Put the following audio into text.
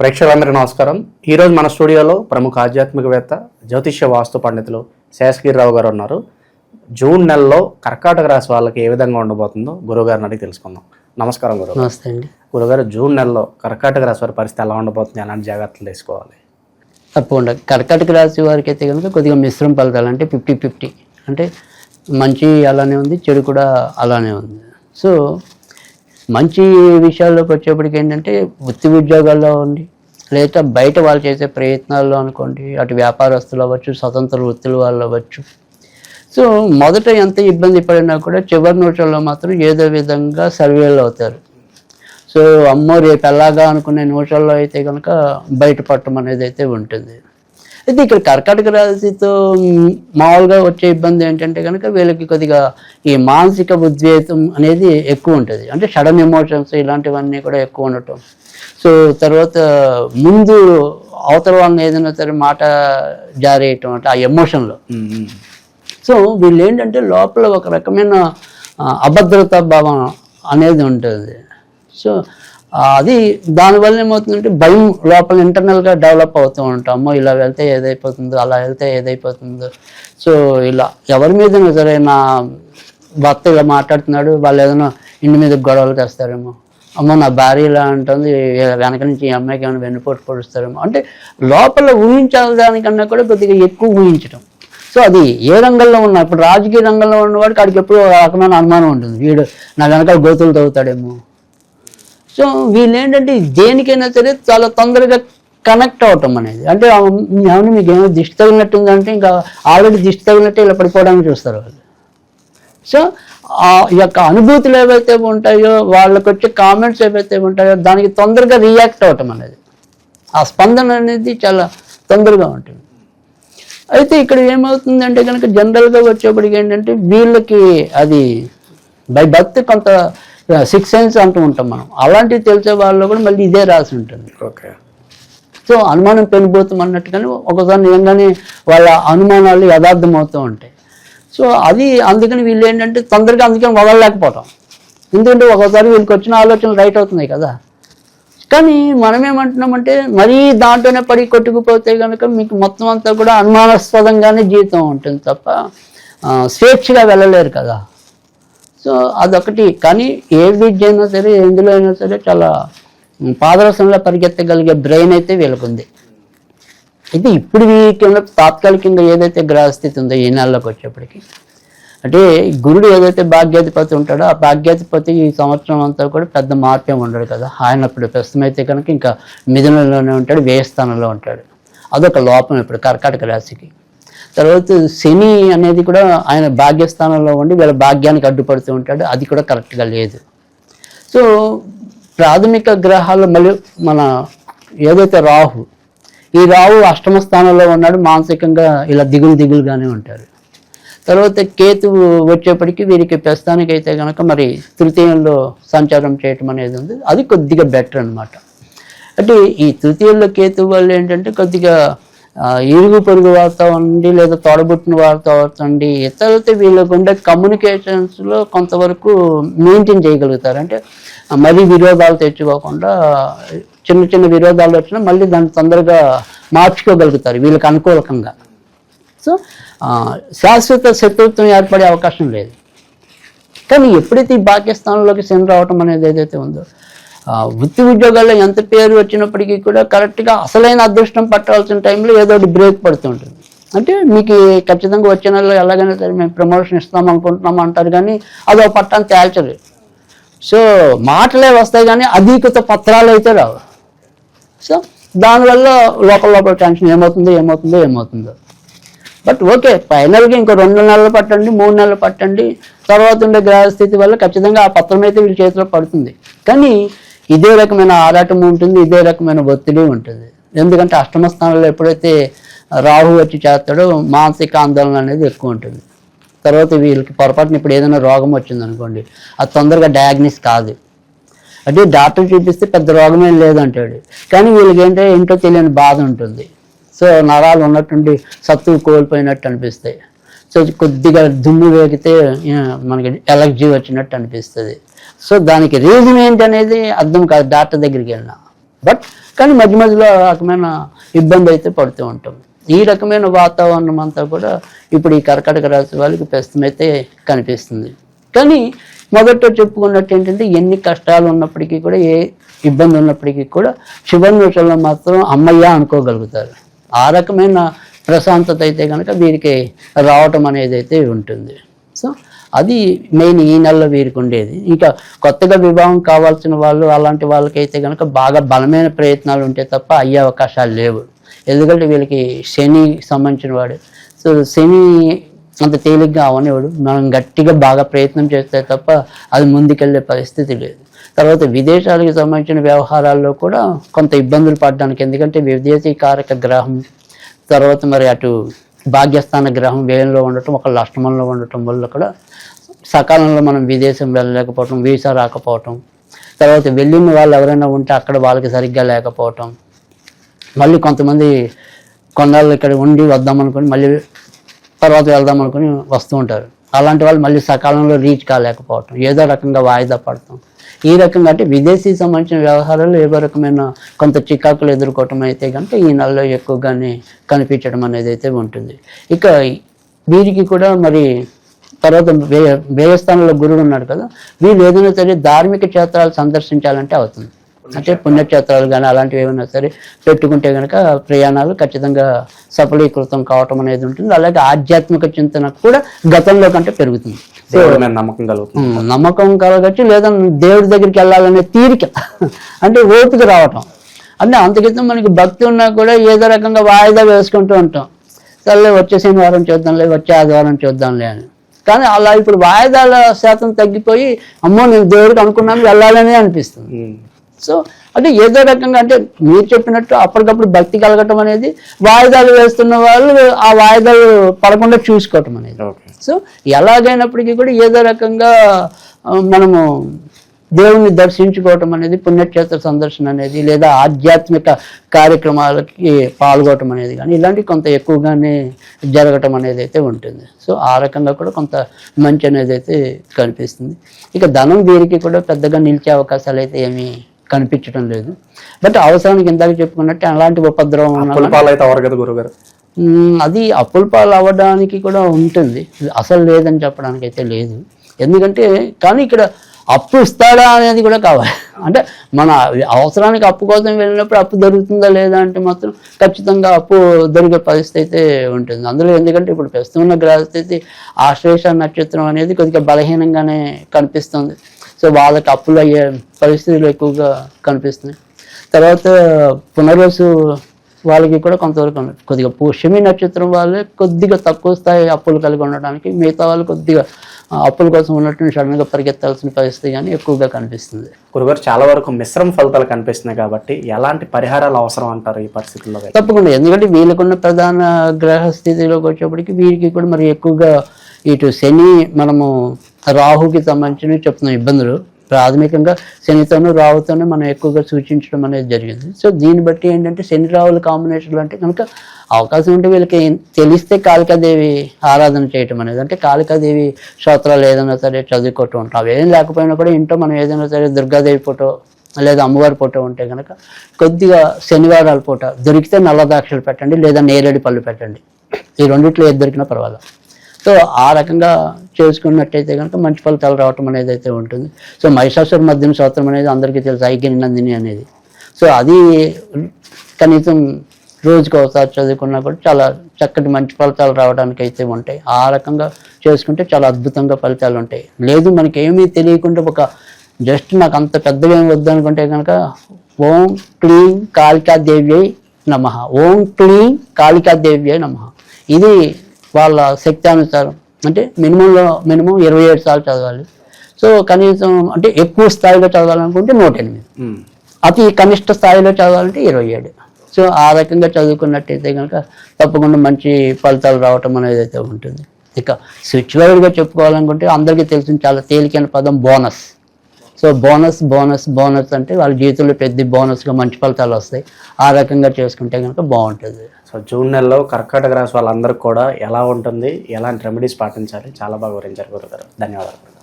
ప్రేక్షకులందరికీ నమస్కారం. ఈరోజు మన స్టూడియోలో ప్రముఖ ఆధ్యాత్మికవేత్త జ్యోతిష్య వాస్తు పండితులు శేషగిరిరావు గారు ఉన్నారు. జూన్ నెలలో కర్కాటక రాశి వాళ్ళకి ఏ విధంగా ఉండబోతుందో గురుగారిని అడిగి తెలుసుకుందాం. నమస్కారం గురువు. నమస్తే అండి. గురుగారు జూన్ నెలలో కర్కాటక రాశి వారి పరిస్థితి ఎలా ఉండబోతుంది? ఎలాంటి జాగ్రత్తలు తీసుకోవాలి? తప్పకుండా. కర్కాటక రాశి వారికి అయితే కనుక కొద్దిగా మిశ్రమ ఫలితాలు అంటే ఫిఫ్టీ ఫిఫ్టీ. అంటే మంచి అలానే ఉంది చెడు కూడా అలానే ఉంది. సో మంచి విషయాల్లోకి వచ్చేప్పటికి ఏంటంటే వృత్తి ఉద్యోగాల్లో ఉండి లేదా బయట వాళ్ళు చేసే ప్రయత్నాల్లో అనుకోండి అటు వ్యాపారస్తులు అవ్వచ్చు స్వతంత్ర వృత్తుల వాళ్ళు అవ్వచ్చు. సో మొదట ఎంత ఇబ్బంది పడినా కూడా చివరి నిమిషంలో మాత్రం ఏదో విధంగా సర్వేలు అవుతారు. సో అమ్మో రేపు ఎలాగా అనుకునే నిమిషాల్లో అయితే కనుక బయటపడటం అనేది అయితే ఉంటుంది. అయితే ఇక్కడ కర్కాటక రాశితో మామూలుగా వచ్చే ఇబ్బంది ఏంటంటే కనుక వీళ్ళకి కొద్దిగా ఈ మానసిక ఉద్వేగం అనేది ఎక్కువ ఉంటుంది. అంటే సడన్ ఎమోషన్స్ ఇలాంటివన్నీ కూడా ఎక్కువ ఉండటం. సో తర్వాత ముందు అవతల వాళ్ళని ఏదైనా సరే మాట జారేయటం అంటే ఆ ఎమోషన్లో. సో వీళ్ళు ఏంటంటే లోపల ఒక రకమైన అభద్రతా భావం అనేది ఉంటుంది. సో అది దానివల్ల ఏమవుతుందంటే భయం లోపల ఇంటర్నల్గా డెవలప్ అవుతూ ఉంటాము ఇలా వెళ్తే ఏదైపోతుందో అలా వెళ్తే ఏదైపోతుందో. సో ఇలా ఎవరి మీద సరే నా భర్త ఇలా మాట్లాడుతున్నాడు వాళ్ళు ఏదైనా ఇంటి మీద గొడవలు తెస్తారేమో అమ్మో నా భార్య ఇలా ఉంటుంది వెనక నుంచి ఈ అమ్మాయికి ఏమైనా వెన్నుపోటు పొడుస్తారేమో. అంటే లోపల ఊహించడానికన్నా దానికన్నా కూడా కొద్దిగా ఎక్కువ ఊహించడం సో అది ఏ రంగంలో ఉన్నా ఇప్పుడు రాజకీయ రంగంలో ఉన్నవాడికి ఆడికి ఎప్పుడూ రకమైన అనుమానం ఉంటుంది. వీడు నా వెనకాల గోతులు తవ్వుతాడేమో. సో వీళ్ళు ఏంటంటే దేనికైనా సరే చాలా తొందరగా కనెక్ట్ అవటం అనేది. అంటే అవును మీకు ఏమైనా దిష్టి తగిలినట్టుందంటే ఇంకా ఆల్రెడీ దిష్టి తగినట్టే ఇలా పడిపోవడానికి చూస్తారు వాళ్ళు. సో ఆ యొక్క అనుభూతులు ఏవైతే ఉంటాయో వాళ్ళకి వచ్చే కామెంట్స్ ఏవైతే ఉంటాయో దానికి తొందరగా రియాక్ట్ అవటం అనేది. ఆ స్పందన అనేది చాలా తొందరగా ఉంటుంది. అయితే ఇక్కడ ఏమవుతుందంటే కనుక జనరల్గా వచ్చేప్పటికి ఏంటంటే వీళ్ళకి అది బై బర్త్ కొంత సిక్స్ సెన్స్ అంటూ ఉంటాం మనం. అలాంటివి తెలిసే వాళ్ళు కూడా మళ్ళీ ఇదే రాసి ఉంటుంది. ఓకే. సో అనుమానం పెరిగిపోతాం అన్నట్టుగానే ఒకసారి నిజంగానే వాళ్ళ అనుమానాలు యథార్థం అవుతూ ఉంటాయి. సో అది అందుకని వీళ్ళు ఏంటంటే తొందరగా అందుకని వదలలేకపోవటం ఎందుకంటే ఒకసారి వీళ్ళకి వచ్చిన ఆలోచనలు రైట్ అవుతున్నాయి కదా. కానీ మనం ఏమంటున్నామంటే మరీ దాంట్లోనే పడి కొట్టుకుపోతే కనుక మీకు మొత్తం అంతా కూడా అనుమానాస్పదంగానే జీవితం ఉంటుంది తప్ప స్వేచ్ఛగా వెళ్ళలేరు కదా. సో అదొకటి. కానీ ఏ విద్య అయినా సరే ఎందులో అయినా సరే చాలా పాదరసంలో పరిగెత్తగలిగే బ్రెయిన్ అయితే వీళ్ళకు ఉంది అయితే ఇప్పుడు వీటిలో తాత్కాలికంగా ఏదైతే గ్రహస్థితి ఉందో ఈ నెలలోకి వచ్చేప్పటికి అంటే గురుడు ఏదైతే భాగ్యాధిపతి ఉంటాడో ఆ భాగ్యాధిపతి ఈ సంవత్సరం అంతా కూడా పెద్ద మార్పేం ఉండడు కదా. ఆయన ఇప్పుడు ప్రస్తుతం అయితే కనుక ఇంకా మిథునంలోనే ఉంటాడు వ్యయస్థానంలో ఉంటాడు. అదొక లోపం ఇప్పుడు కర్కాటక రాశికి. తర్వాత శని అనేది కూడా ఆయన భాగ్యస్థానంలో ఉండి వీళ్ళ భాగ్యానికి అడ్డుపడుతూ ఉంటాడు. అది కూడా కరెక్ట్గా లేదు. సో ప్రాథమిక గ్రహాలు మళ్ళీ మన ఏదైతే రాహు ఈ రాహు అష్టమ స్థానంలో ఉన్నాడు. మానసికంగా ఇలా దిగులు దిగులుగానే ఉంటారు తర్వాత కేతువు వచ్చేప్పటికి వీరికి ప్రస్తుతానికి అయితే కనుక మరి తృతీయంలో సంచారం చేయటం అనేది ఉంది. అది కొద్దిగా బెటర్ అన్నమాట. అంటే ఈ తృతీయంలో కేతు వల్ల ఏంటంటే కొద్దిగా ఇరుగు పొరుగు వారితో ఉండి లేదా తోడబుట్టిన వార్త అవుతుంది ఇతరులతో వీళ్ళకు ఉండే కమ్యూనికేషన్స్లో కొంతవరకు మెయింటైన్ చేయగలుగుతారు. అంటే మరీ విరోధాలు తెచ్చుకోకుండా చిన్న చిన్న విరోధాలు వచ్చినా మళ్ళీ దాన్ని తొందరగా మార్చుకోగలుగుతారు వీళ్ళకి అనుకూలకంగా. సో శాశ్వత శత్రుత్వం ఏర్పడే అవకాశం లేదు. కానీ ఎప్పుడైతే ఈ పాకిస్తాన్లోకి శని రావటం అనేది ఏదైతే ఉందో వృత్తి ఉద్యోగాల్లో ఎంత పేరు వచ్చినప్పటికీ కూడా కరెక్ట్గా అసలైన అదృష్టం పట్టాల్సిన టైంలో ఏదో ఒకటి బ్రేక్ పడుతుంటుంది అంటే మీకు ఖచ్చితంగా వచ్చే నెలలో ఎలాగైనా సరే మేము ప్రమోషన్ ఇస్తాం అనుకుంటున్నాం అంటారు కానీ అదో పట్టాన్ని తేల్చరు సో మాటలే వస్తాయి కానీ అధీకృత పత్రాలు అయితే రావు. సో దానివల్ల లోపల లోపల టెన్షన్ ఏమవుతుందో ఏమవుతుందో ఏమవుతుందో. బట్ ఓకే ఫైనల్గా ఇంకో రెండు నెలలు పట్టండి మూడు నెలలు పట్టండి. తర్వాత ఉండే గ్రహస్థితి వల్ల ఖచ్చితంగా ఆ పత్రం అయితే వీళ్ళ చేతిలో పడుతుంది. కానీ ఇదే రకమైన ఆరాటం ఉంటుంది ఇదే రకమైన ఒత్తిడి ఉంటుంది. ఎందుకంటే అష్టమ స్థానంలో ఎప్పుడైతే రాహు వచ్చి చేస్తాడో మానసిక ఆందోళన అనేది ఎక్కువ ఉంటుంది. తర్వాత వీళ్ళకి పొరపాటున ఇప్పుడు ఏదైనా రోగం వచ్చింది అనుకోండి అది తొందరగా డయాగ్నిస్ కాదు. అంటే డాక్టర్ చూపిస్తే పెద్ద రోగమేం లేదంటాడు. కానీ వీళ్ళకి ఏంటంటే ఏంటో తెలియని బాధ ఉంటుంది. సో నరాలు ఉన్నట్టుండి సత్తువు కోల్పోయినట్టు అనిపిస్తాయి. సో కొద్దిగా దుమ్ము వేగితే మనకి ఎలర్జీ వచ్చినట్టు అనిపిస్తుంది. సో దానికి రీజన్ ఏంటనేది అర్థం కాదు డాక్టర్ దగ్గరికి వెళ్ళినా. బట్ కానీ మధ్య మధ్యలో రకమైన ఇబ్బంది అయితే పడుతూ ఉంటాం. ఈ రకమైన వాతావరణం అంతా కూడా ఇప్పుడు ఈ కర్కటక రాశి వాళ్ళకి ప్రస్తుతమైతే కనిపిస్తుంది. కానీ మొదట చెప్పుకున్నట్టు ఏంటంటే ఎన్ని కష్టాలు ఉన్నప్పటికీ కూడా ఏ ఇబ్బంది ఉన్నప్పటికీ కూడా శుభ నిమిషంలో మాత్రం అమ్మయ్య అనుకోగలుగుతారు. ఆ రకమైన ప్రశాంతత అయితే కనుక వీరికి రావటం అనేది అయితే ఉంటుంది. సో అది మెయిన్ ఈ నెలలో వీరికి ఉండేది. ఇంకా కొత్తగా వివాహం కావాల్సిన వాళ్ళు అలాంటి వాళ్ళకైతే కనుక బాగా బలమైన ప్రయత్నాలు ఉంటే తప్ప అయ్యే అవకాశాలు లేవు. ఎందుకంటే వీళ్ళకి శని సంబంధించిన వాడు. సో శని అంత తేలిగ్గా అవనివాడు మనం గట్టిగా బాగా ప్రయత్నం చేస్తే తప్ప అది ముందుకెళ్ళే పరిస్థితి లేదు. తర్వాత విదేశాలకు సంబంధించిన వ్యవహారాల్లో కూడా కొంత ఇబ్బందులు పడడానికి ఎందుకంటే విదేశీ కారక గ్రహం తర్వాత మరి అటు భాగ్యస్థాన గ్రహం వ్యయంలో ఉండటం ఒక అష్టమంలో ఉండటం వల్ల కూడా సకాలంలో మనం విదేశం వెళ్ళలేకపోవటం వీసా రాకపోవటం తర్వాత వెళ్ళిన వాళ్ళు ఎవరైనా ఉంటే అక్కడ వాళ్ళకి సరిగ్గా లేకపోవటం మళ్ళీ కొంతమంది కొన్నాళ్ళు ఇక్కడ ఉండి వద్దాం అనుకుని మళ్ళీ తర్వాత వెళ్దాం అనుకుని వస్తూ ఉంటారు. అలాంటి వాళ్ళు మళ్ళీ సకాలంలో రీచ్ కాలేకపోవటం. ఏదో రకంగా వాయిదా పడటం. ఈ రకంగా అంటే విదేశీ సంబంధించిన వ్యవహారాలు ఏదో రకమైన కొంత చికాకులు ఎదుర్కోవటం అయితే కనుక ఈ నెలలో ఎక్కువగానే కనిపించడం అనేది అయితే ఉంటుంది. ఇక వీరికి కూడా మరి తర్వాత వ్యయ వ్యయస్థానంలో గురుడు ఉన్నాడు కదా వీళ్ళు ఏదైనా సరే ధార్మిక క్షేత్రాలు సందర్శించాలంటే అవుతుంది. అంటే పుణ్యక్షేత్రాలు కానీ అలాంటివి ఏమైనా సరే పెట్టుకుంటే కనుక ప్రయాణాలు ఖచ్చితంగా సఫలీకృతం కావటం అనేది ఉంటుంది. అలాగే ఆధ్యాత్మిక చింతన కూడా గతంలో కంటే పెరుగుతుంది. నమ్మకం కలుగుతుంది. నమ్మకం కలగచ్చు లేదా దేవుడి దగ్గరికి వెళ్ళాలనే తీరిక. అంటే ఓపిక రావటం. అంటే అంతకితం మనకి భక్తి ఉన్నా కూడా ఏదో రకంగా వాయిదా వేసుకుంటూ ఉంటాం. సర్లే వచ్చే శనివారం చూద్దాంలే వచ్చే ఆదివారం చూద్దాంలే అని. కానీ అలా ఇప్పుడు వాయిదాల శాతం తగ్గిపోయి అమ్మో నేను దేవుడికి అనుకున్నాను వెళ్ళాలనే అనిపిస్తుంది. సో అంటే ఏదో రకంగా అంటే మీరు చెప్పినట్టు అప్పటికప్పుడు భక్తి కలగటం అనేది వాయిదాలు వేస్తున్న వాళ్ళు ఆ వాయిదాలు పడకుండా చూసుకోవటం అనేది. సో ఎలాగైనప్పటికీ కూడా ఏదో రకంగా మనము దేవుణ్ణి దర్శించుకోవటం అనేది పుణ్యక్షేత్ర సందర్శన అనేది లేదా ఆధ్యాత్మిక కార్యక్రమాలకి పాల్గొనటం అనేది కానీ ఇలాంటి కొంత ఎక్కువగానే జరగటం అనేది అయితే ఉంటుంది. సో ఆ రకంగా కూడా కొంత మంచి అనేది అయితే కనిపిస్తుంది. ఇక ధనం వీరికి కూడా పెద్దగా నిలిచే అవకాశాలు అయితే ఏమీ కనిపించడం లేదు. బట్ అవసరానికి ఇందాక చెప్పుకున్నట్టు అలాంటి ఉపద్రవం గురుగారు అది అప్పుల పాలు అవ్వడానికి కూడా ఉంటుంది. అసలు లేదని చెప్పడానికి అయితే లేదు. ఎందుకంటే కానీ ఇక్కడ అప్పు ఇస్తాడా అనేది కూడా కావాలి. అంటే మన అవసరానికి అప్పు కోసం వెళ్ళినప్పుడు అప్పు దొరుకుతుందా లేదా అంటే మాత్రం ఖచ్చితంగా అప్పు దొరికే పరిస్థితి అయితే ఉంటుంది. అందులో ఎందుకంటే ఇప్పుడు ప్రస్తుతం ఉన్న గ్రహస్థితి ఆశ్లేష నక్షత్రం అనేది కొద్దిగా బలహీనంగానే కనిపిస్తుంది. సో వాళ్ళకి అప్పులు అయ్యే పరిస్థితులు ఎక్కువగా కనిపిస్తున్నాయి తర్వాత పునర్వసు వాళ్ళకి కూడా కొంతవరకు. కొద్దిగా పుష్యమి నక్షత్రం వాళ్ళే కొద్దిగా తక్కువ స్థాయి అప్పులు కలిగి ఉండడానికి మిగతా వాళ్ళు కొద్దిగా అప్పుల కోసం ఉన్నట్టు సడన్గా పరిగెత్తాల్సిన పరిస్థితి కానీ ఎక్కువగా కనిపిస్తుంది గురుగారు చాలా వరకు మిశ్రమ ఫలితాలు కనిపిస్తున్నాయి కాబట్టి ఎలాంటి పరిహారాలు అవసరం అంటారు ఈ పరిస్థితుల్లో? తప్పకుండా ఎందుకంటే వీళ్ళకున్న ప్రధాన గ్రహ స్థితిలోకి వచ్చేప్పటికి వీరికి కూడా మరి ఎక్కువగా ఇటు శని మనము రాహుకి సంబంధించినవి చెప్తున్నాం ఇబ్బందులు ప్రాథమికంగా శనితోనూ రావుతోనే మనం ఎక్కువగా సూచించడం అనేది జరిగింది. సో దీన్ని బట్టి ఏంటంటే శని రావుల కాంబినేషన్లు అంటే కనుక అవకాశం ఉంటే వీళ్ళకి తెలిస్తే కాళికాదేవి ఆరాధన చేయటం అనేది. అంటే కాళికాదేవి స్తోత్రాలు ఏదైనా సరే చదువుకోవటం ఉంటాం అవి ఏం లేకపోయినా కూడా ఇంట్లో మనం ఏదైనా సరే దుర్గాదేవి ఫోటో లేదా అమ్మవారి ఫోటో ఉంటే కనుక కొద్దిగా శనివారాల పూట దొరికితే నల్ల ద్రాక్షలు పెట్టండి లేదా నేరేడు పళ్ళు పెట్టండి. ఈ రెండిట్లో ఏది దొరికినా పర్వాలేదు. సో ఆ రకంగా చేసుకున్నట్టయితే కనుక మంచి ఫలితాలు రావటం అనేది అయితే ఉంటుంది. సో మహిషాసుర మధ్యన స్తోత్రం అనేది అందరికీ తెలుసు ఐగిరి నందిని అనేది. సో అది కనీసం రోజుకు ఒకసారి చదువుకున్నా కూడా చాలా చక్కటి మంచి ఫలితాలు రావడానికి అయితే ఉంటాయి. ఆ రకంగా చేసుకుంటే చాలా అద్భుతంగా ఫలితాలు ఉంటాయి. లేదు మనకి ఏమీ తెలియకుండా ఒక జస్ట్ నాకు అంత పెద్దగా ఏమి వద్దు అనుకుంటే కనుక ఓం క్లీం కాళికాదేవ్యై నమ. ఓం క్లీం కాళికాదేవ్యై నమ. ఇది వాళ్ళ శక్తి అనుసారం అంటే మినిమంలో మినిమం ఇరవై ఏడు సార్లు చదవాలి. సో కనీసం అంటే ఎక్కువ స్థాయిలో చదవాలనుకుంటే నూట ఎనిమిది. అతి కనిష్ట స్థాయిలో చదవాలంటే ఇరవై ఏడు. సో ఆ రకంగా చదువుకున్నట్టయితే కనుక తప్పకుండా మంచి ఫలితాలు రావటం అనేది అయితే ఉంటుంది. ఇక స్పిరిచువల్గా చెప్పుకోవాలనుకుంటే అందరికీ తెలిసిన చాలా తేలికైన పదం bonus so bonus bonus bonus అంటే వాళ్ళ జీవితంలో పెద్ద బోనస్గా మంచి ఫలితాలు వస్తాయి. ఆ రకంగా చేసుకుంటే కనుక బాగుంటుంది. సో జూన్ నెలలో కర్కాటక రాశి వాళ్ళందరికీ కూడా ఎలా ఉంటుంది? ఎలాంటి రెమెడీస్ పాటించాలి? చాలా బాగా వివరించారు గురుగారు. ధన్యవాదాలు.